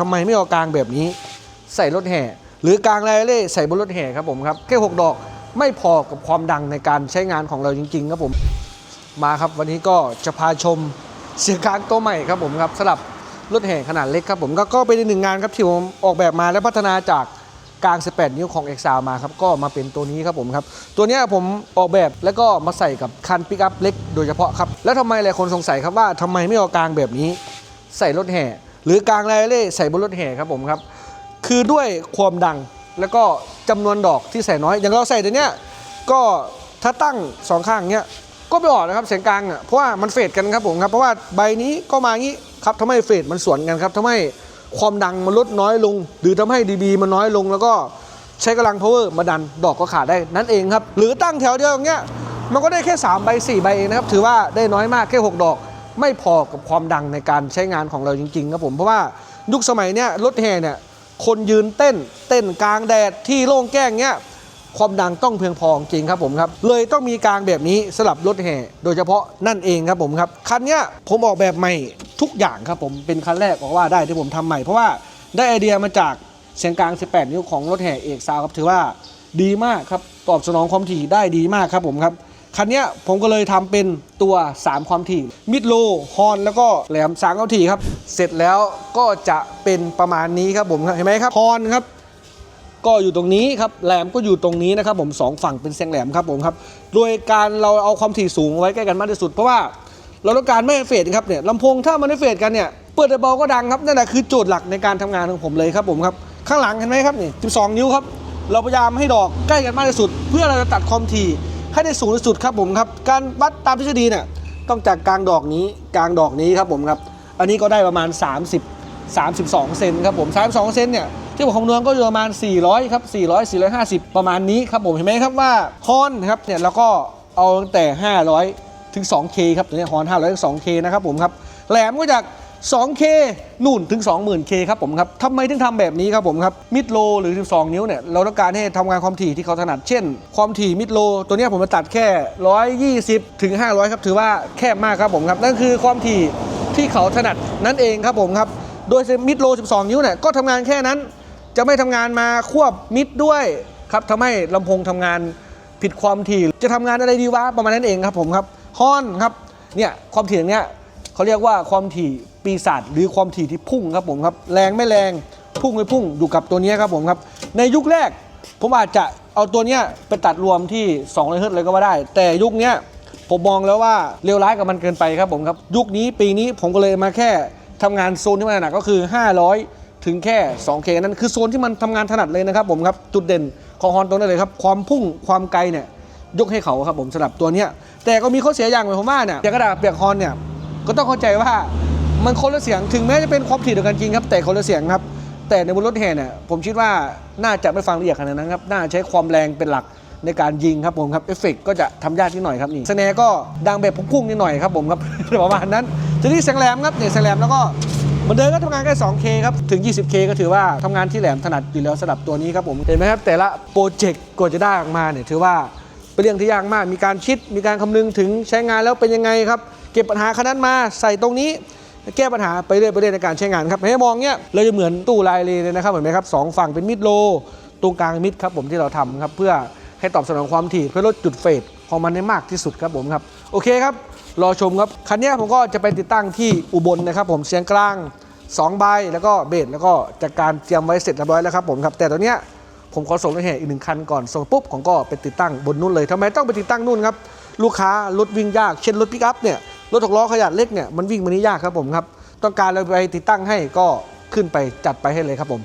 ทำไมไม่เอากลางแบบนี้ ใส่รถแห่ หรือกลางไรเล่ใส่บนรถแห่ครับผมครับแค่หกดอกไม่พอกับความดังในการใช้งานของเราจริง ๆ ครับผมมาครับวันนี้ก็จะพาชมเสียงกลางตัวใหม่ครับผมครับสำหรับรถแห่ขนาดเล็กครับผมก็ก็เป็นหนึ่งงานครับที่ผมออกแบบมาและพัฒนาจากกลาง 18 นิ้วของ x a มาครับก็มาเป็นตัวนี้ครับผมครับตัวนี้ผมออกแบบแล้วก็มาใส่กับคันปิกอัพเล็กโดยเฉพาะครับแล้วทำไมหลายคนสงสัยครับว่าทำไมไม่เอากลางแบบนี้ ใส่รถแห่ หรือกลางไรเล่ใส่บนรถแห่ครับผมครับ คือด้วยความดังแล้วก็จำนวนดอกที่ใส่น้อย อย่างเราใส่ตัวเนี้ยก็ถ้าตั้งสองข้างเนี้ยก็ไม่ออกนะครับเสียงกลางอะเพราะว่ามันเฟดกันครับผมครับเพราะว่าใบนี้ก็มางี้ครับทำให้เฟดมันสวนกันครับทำให้ความดังมันลดน้อยลง หรือทำให้ดีบีมันน้อยลงแล้วก็ใช้กำลัง power มาดันดอกก็ขาดได้นั่นเองครับ หรือตั้งแถวเดียวอย่างเงี้ยมันก็ได้แค่ 3 ใบ 4 ใบเองนะครับ ถือว่าได้น้อยมากแค่ 6 ดอก ไม่พอกับความดังในการใช้งานของเราจริงๆครับผมเพราะว่ายุคสมัยเนี้ยรถแห่เนี่ยคนยืนเต้น เต้นกลางแดดที่โล่งแจ้งเนี้ยความดังต้องเพียงพอจริงครับผมครับเลยต้องมีกลางแบบนี้สลับรถแห่โดยเฉพาะนั่นเองครับผมครับคันเนี้ยผมออกแบบใหม่ทุกอย่างครับผมเป็นคันแรกบอกว่าได้ที่ผมทำใหม่เพราะว่าได้ไอเดียมาจากเสียงกลาง 18 นิ้วของรถแห่เอกซาวครับถือว่าดีมากครับตอบสนองความถี่ได้ดีมากครับผมครับ คันนี้ผมก็เลยทำเป็นตัว 3 ความถี่มิดโลฮอนแล้วก็แหลมสามความถี่ครับ เสร็จแล้วก็จะเป็นประมาณนี้ครับผมเห็นไหมครับฮอนครับก็อยู่ตรงนี้ครับแหลมก็อยู่ตรงนี้นะครับผมสองฝั่งเป็นเสียงแหลมครับผมครับโดยการเราเอาความถี่สูงไว้ใกล้กันมากที่สุด เพราะว่าเราต้องการไม่ให้เฟดครับเนี่ยลำโพงถ้ามันไม่เฟดกันเนี่ยเปิดเบาก็ดังครับนั่นแหละคือโจทย์หลักในการทำงานของผมเลยครับผมครับข้างหลังเห็นไหมครับนี่12 นิ้วครับเราพยายามให้ดอกใกล้กันมากที่สุด เพื่อเราจะตัดความถี่ ให้ได้สูงที่สุดครับผมครับ การวัดตามทฤษฎีเนี่ยต้องจากกลางดอกนี้กลางดอกนี้ครับผมครับ อันนี้ก็ได้ประมาณ 30 32 เซนครับผม32 เซนเนี่ยที่ผมคำนวณก็อยู่ประมาณ 400 ครับ 400 450 ประมาณนี้ครับผมเห็นไหมครับว่าฮอนครับเนี่ยเราก็เอาตั้งแต่ 500 ถึง 2K ครับตัวนี้ฮอน500 ถึง 2K นะครับผมครับแหลมก็จาก 2K นู่นถึง 20,000K ครับผมครับทำไมถึงทำแบบนี้ครับผมครับมิดโลหรือ 12 นิ้วเนี่ยเราต้องการให้ทำงานความถี่ที่เขาถนัดเช่น ความถี่มิดโลตัวนี้ผมมาตัดแค่ 120ถึง500 ครับ ถือว่าแคบมากครับผมครับ นั่นคือความถี่ที่เขาถนัดนั่นเองครับผมครับ โดยมิดโล 12 นิ้วเนี่ยก็ทำงานแค่นั้น จะไม่ทำงานมาควบมิดด้วยครับทำให้ลำโพงทำงานผิดความถี่จะทำงานอะไรดีวะประมาณนั้นเองครับผมครับฮอนครับเนี่ยความถี่อย่างเนี้ยเขาเรียกว่าความถี่ ปีศาจหรือความถี่ที่พุ่งครับผมครับแรงไม่แรงพุ่งไม่พุ่งอยู่กับตัวนี้ครับผมครับ ในยุคแรก ผมอาจจะเอาตัวนี้ไปตัดรวมที่200เฮิรตเลยก็ว่าได้ แต่ยุคนี้ผมมองแล้วว่าเลวร้ายกับมันเกินไปครับผมครับ ยุคนี้ปีนี้ผมก็เลยมาแค่ทำงานโซนที่มันหนักก็คือ 500 ถึงแค่ 2K นั่นคือโซนที่มันทำงานถนัดเลยนะครับผมครับจุดเด่นของฮอนตัวนั้นเลยครับความพุ่งความไกลเนี่ยยกให้เขาครับผมสำหรับตัวนี้แต่ก็มีข้อเสียอย่างหนึ่งผมว่าเนี่ยกระดาษเปียกฮอนเนี่ยก็ต้องเข้าใจว่า มันคนละเสียงถึงแม้จะเป็นความถี่เดียวกันจริงครับแต่คนละเสียงครับ แต่ในบนรถแห่เนี่ยผมคิดว่าน่าจะไม่ฟังละเอียดขนาดนั้นครับน่าใช้ความแรงเป็นหลักในการยิงครับผมครับเอฟเฟกต์ก็จะทำยากนิดหน่อยครับนี่สแนร์ก็ดังแบบพุ่งๆนิดหน่อยครับผมครับประมาณนั้นทีนี้แสงแหลมครับเนี่ยแสงแหลมแล้วก็เหมือนเดิมก็ทำงานแค่ 2K ครับถึง 20K ก็ถือว่าทำงานที่แหลมถนัดอยู่แล้วสำหรับตัวนี้ครับผมเห็นไหมครับแต่ละโปรเจกต์กว่าจะได้ออกมาเนี่ยถือว่าเป็นเรื่องที่ยากมากมีการคิดมีการคำนึงถึงใช้งานแล้วเป็นยังไงครับ เก็บปัญหาคันนั้นมาใส่ตรงนี้ แก้ปัญหาไปเรื่อยไปเรื่อยในการใช้งานครับให้มองเนี้ยเราจะเหมือนตู้ลายเลเลยนะครับเห็นไหมครับสองฝั่งเป็นมิดโล ตรงกลางมิดครับผมที่เราทำครับเพื่อให้ตอบสนองความถี่เพื่อลดจุดเฟดของมันได้มากที่สุดครับผมครับโอเคครับรอชมครับคันนี้ผมก็จะไปติดตั้งที่อุบลนะครับผมเสียงกลาง2ใบแล้วก็เบสแล้วก็จัดการเตรียมไว้เสร็จเรียบร้อยแล้วครับผมครับแต่ตอนเนี้ยผมขอส่งรถแห่อีกหนึ่งคันก่อนส่งปุ๊บผมก็ไปติดตั้งบนนู่นเลยทำไมต้องไปติดตั้งนู่นครับลูกค้ารถวิ่งยากเช่นรถปิกอัพเนี่ย รถหกล้อขนาดเล็กเนี่ยมันวิ่งมานี้ยากครับผมครับ ต้องการเราไปติดตั้งให้ก็ขึ้นไปจัดไปให้เลยครับผม